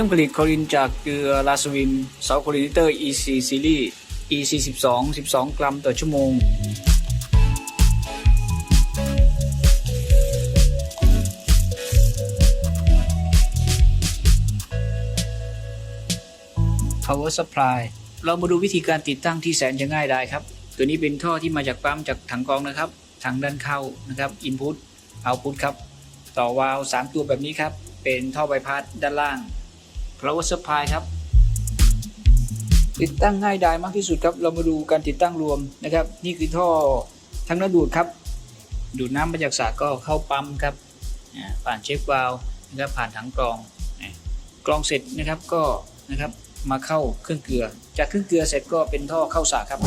รื่องผลิตคลอรินจากเกลือลาสวินเสาคลอรินเตอร์ EC Series EC 12 12 กรัมต่อชั่วโมง power supply เรามาดูวิธีการติดตั้งที่แสนจะง่ายได้ครับ ตัวนี้เป็นท่อที่มาจากปั๊มจากถังกรองนะครับถังด้านเข้านะครับ input output ครับ ต่อวาล์ว3ตัวแบบนี้ครับ เป็นท่อใบพัดด้านล่าง Power Supply ครับ ติดตั้งง่ายดายมากที่สุดครับ เรามาดูการติดตั้งรวมนะครับ นี่คือท่อทั้งน้ำดูดครับ ดูดน้ำมาจากสระก็เข้าปั๊มครับ ผ่านเช็ควาล์วนะครับผ่านถังกรองกรองเสร็จนะครับก็นะครับมาเข้าเครื่องเกลือ จากเครื่องเกลือเสร็จก็เป็นท่อเข้าสระครับ